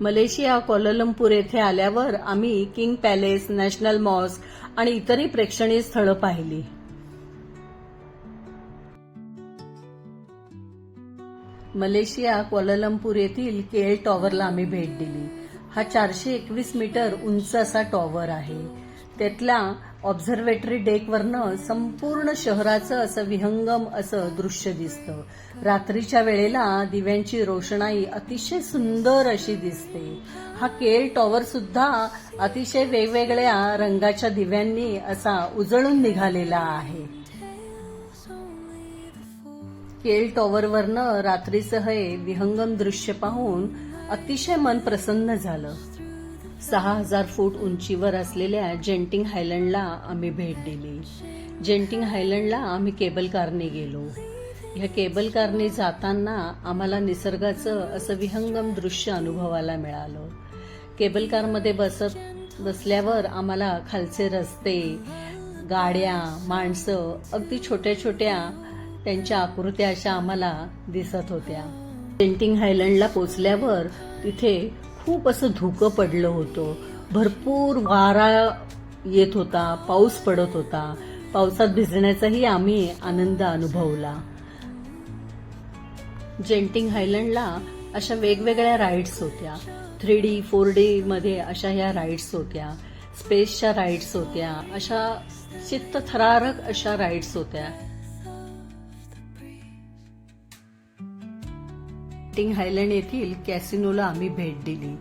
Malaysia कोलालंपूर येथे आल्यावर आम्ही किंग पॅलेस नॅशनल मॉस्क आणि इतरही प्रेक्षणीय स्थळं पाहिली. मलेशिया कोलालंपूर येथील केएल टॉवरला आम्ही भेट दिली. हा चारशे एकवीस मीटर उंच असा टॉवर आहे. त्यातल्या ऑब्झर्वेटरी डेकवरनं संपूर्ण शहराचं असं विहंगम असं दृश्य दिसतं. रात्रीच्या वेळेला दिव्यांची रोषणाई अतिशय सुंदर अशी दिसते. हा केएल टॉवर सुद्धा अतिशय वेगवेगळ्या रंगाच्या दिव्यांनी असा उजळून निघालेला आहे. केल टॉवरवरनं रात्रीचं हे विहंगम दृश्य पाहून अतिशय मन प्रसन्न झालं. सहा हजार फूट उंचीवर असलेल्या जेंटिंग हायलंडला आम्ही भेट दिली. जेंटिंग हायलंडला आम्ही केबल कारने गेलो. ह्या केबल कारने जाताना आम्हाला निसर्गाचं असं विहंगम दृश्य अनुभवायला मिळालं. केबल कारमध्ये बसत बसल्यावर आम्हाला खालचे रस्ते गाड्या माणसं अगदी छोट्या छोट्या त्यांच्या आकृत्या अशा आम्हाला दिसत होत्या. पेंटिंग हायलंडला पोचल्यावर तिथे खूप असं धुकं पडलं होतं. भरपूर वारा येत होता पाऊस पडत होता. पावसात भिजण्याचाही आम्ही आनंद अनुभवला. जेंटिंग हायलंडला अशा वेगवेगळ्या राईड्स होत्या. थ्री डी फोर डीमध्ये अशा ह्या राईड्स होत्या. स्पेसच्या राईड्स होत्या. अशा चित्तथरारक अशा राईड्स होत्या. टिंग हायलँड येथील कॅसिनोला आम्ही भेट दिली.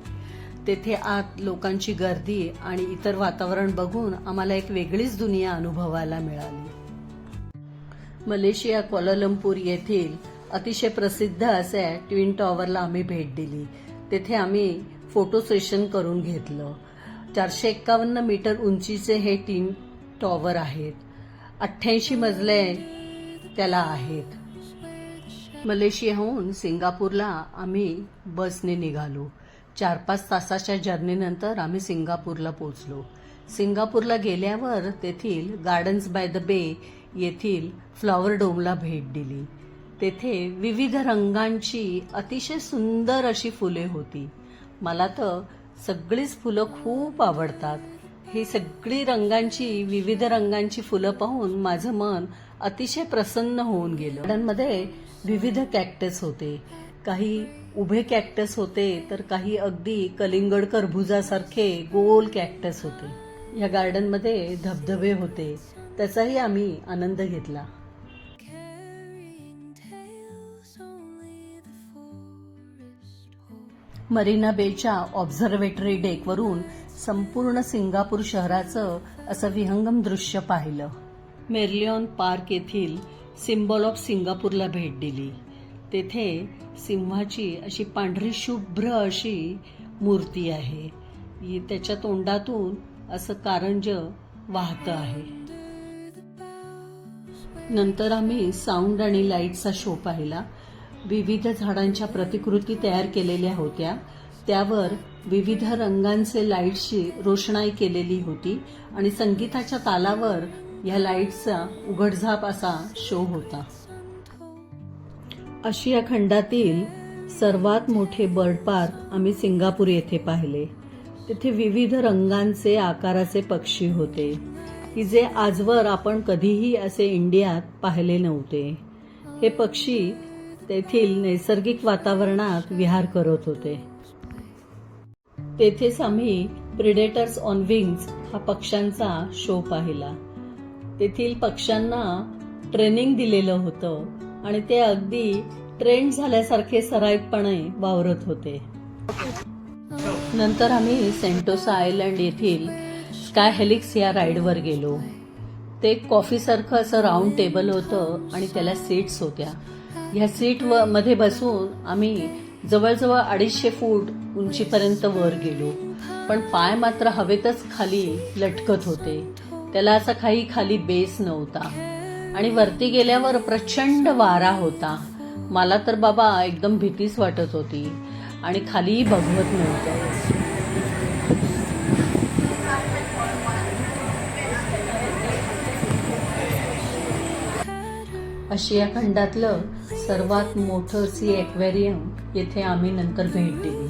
तेथे आत लोकांची गर्दी आणि इतर वातावरण बघून आम्हाला एक वेगळीच दुनिया अनुभवायला मिळाली. मलेशिया कोलालंपूर येथील अतिशय प्रसिद्ध असे ट्विन टॉवरला आम्ही भेट दिली. तेथे आम्ही फोटो सेशन करून घेतलं. चारशे एक्कावन्न मीटर उंचीचे हे तीन टॉवर आहेत. अठ्ठ्याऐंशी मजले त्याला आहेत. मलेशियाहून सिंगापूरला आम्ही बसने निघालो. चार पाच तासाच्या जर्नीनंतर आम्ही सिंगापूरला पोचलो सिंगापूरला गेल्यावर तेथील गार्डन्स बाय द बे येथील फ्लॉवर डोमला भेट दिली. तेथे विविध रंगांची अतिशय सुंदर अशी फुले होती. मला तर सगळीच फुलं खूप आवडतात. ही सगळी रंगांची विविध रंगांची फुलं पाहून माझं मन अतिशय प्रसन्न होऊन गेलं. गार्डनमध्ये विविध कॅक्टस होते. काही उभे कॅक्टस होते तर काही अगदी कलिंगड करभुजासारखे गोल कॅक्टस होते. या गार्डनमध्ये धबधबे होते. त्याचाही आम्ही आनंद घेतला. मरीना बेच्या ऑब्झर्वेटरी डेकवरून संपूर्ण सिंगापूर शहराचं असं विहंगम दृश्य पाहिलं. मेर्लिऑन पार्क येथील सिम्बॉल ऑफ सिंगापूरला भेट दिली. तेथे सिंहाची अशी पांढरी शुभ्र अशी मूर्ती आहे. त्याच्या तोंडातून असं कारंज वाहतं आहे. नंतर आम्ही साऊंड आणि लाईटचा शो पाहिला. विविध झाडांच्या प्रतिकृती तयार केलेल्या होत्या. त्यावर विविध रंगांचे लाईटची रोषणाई केलेली होती आणि संगीताच्या तालावर या लाईटचा उघडझाप असा शो होता. आशिया खंडातील सर्वात मोठे बर्ड पार्क आम्ही सिंगापूर येथे पाहिले. तिथे विविध रंगांचे आकाराचे पक्षी होते की जे आजवर आपण कधीही असे इंडियात पाहिले नव्हते. हे पक्षी तेथील नैसर्गिक वातावरणात विहार करत होते. तेथेच आम्ही प्रिडेटर्स ऑन विंग्स हा पक्ष्यांचा शो पाहिला. तेथील पक्ष्यांना ट्रेनिंग दिलेलं होतं आणि ते अगदी ट्रेंड झाल्यासारखे सराईतपणे वावरत होते. नंतर आम्ही सेंटोसा आयलँड येथील स्काय हेलिक्स या राईडवर गेलो. ते कॉफीसारखं असं राऊंड टेबल होतं आणि त्याला सीट्स होत्या. ह्या सीट व मध्ये बसून आम्ही जवळजवळ अडीचशे फूट उंचीपर्यंत वर गेलो. पण पाय मात्र हवेतच खाली लटकत होते. त्याला असा काही खाली बेस नव्हता. आणि वरती गेल्यावर प्रचंड वारा होता. मला तर बाबा एकदम भीतीच वाटत होती. आणि खालीही बघवत नव्हतं. आशिया खंडातलं सर्वात मोठं सी एक्वेरियम येथे आम्ही नंतर भेट दिली.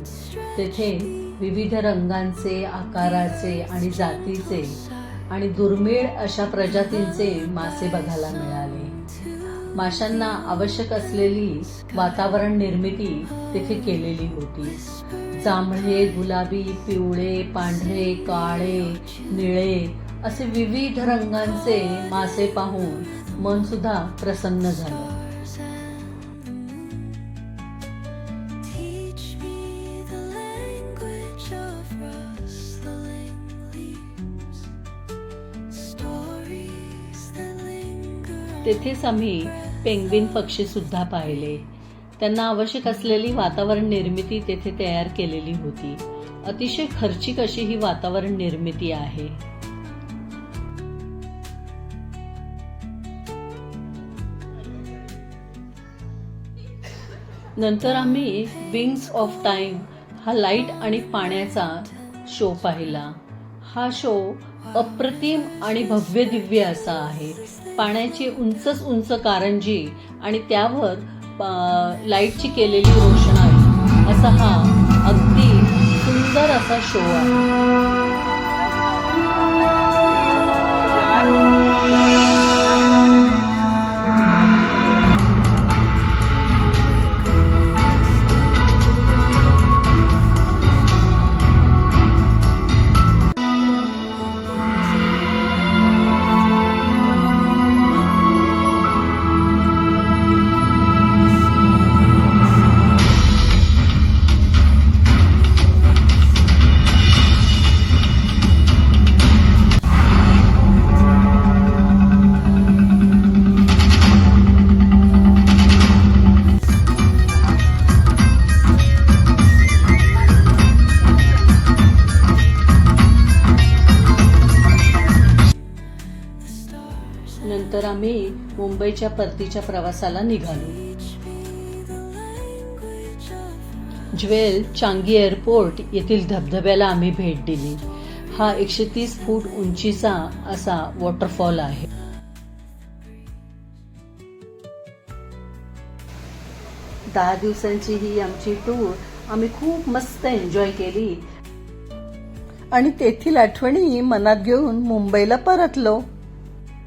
तेथे विविध रंगांचे आकाराचे आणि जातीचे आणि दुर्मिळ अशा प्रजातींचे मासे बघायला मिळाले. माशांना आवश्यक असलेली वातावरण निर्मिती तेथे केलेली होती. जांभळे गुलाबी पिवळे पांढरे काळे निळे असे विविध रंगांचे मासे पाहून मनसुद्धा प्रसन्न झालं. तेथेच आम्ही पेंग्विन पक्षीसुद्धा पाहिले. त्यांना आवश्यक असलेली वातावरण निर्मिती तेथे तयार केलेली होती. अतिशय खर्चिक अशी ही वातावरण निर्मिती आहे. नंतर आम्ही विंग्स ऑफ टाइम हा लाइट आणि पाण्याचा शो पाहिला. हा शो अप्रतिम आणि भव्य दिव्य असा आहे. पाण्याची उंचच उंच कारंजी आणि त्यावर लाईटची केलेली रोषणाई असा हा अगदी सुंदर असा शो आहे. मुंबईच्या परतीच्या प्रवासाला निघालो. ज्वेल चांगी एअरपोर्ट येथील धबधब्याला आम्ही भेट दिली. हा एकशे तीस फूट उंचीचा असा वॉटरफॉल आहे. दहा दिवसांची ही आमची टूर आम्ही खूप मस्त एन्जॉय केली. आणि तेथील आठवणी मनात घेऊन मुंबईला परतलो.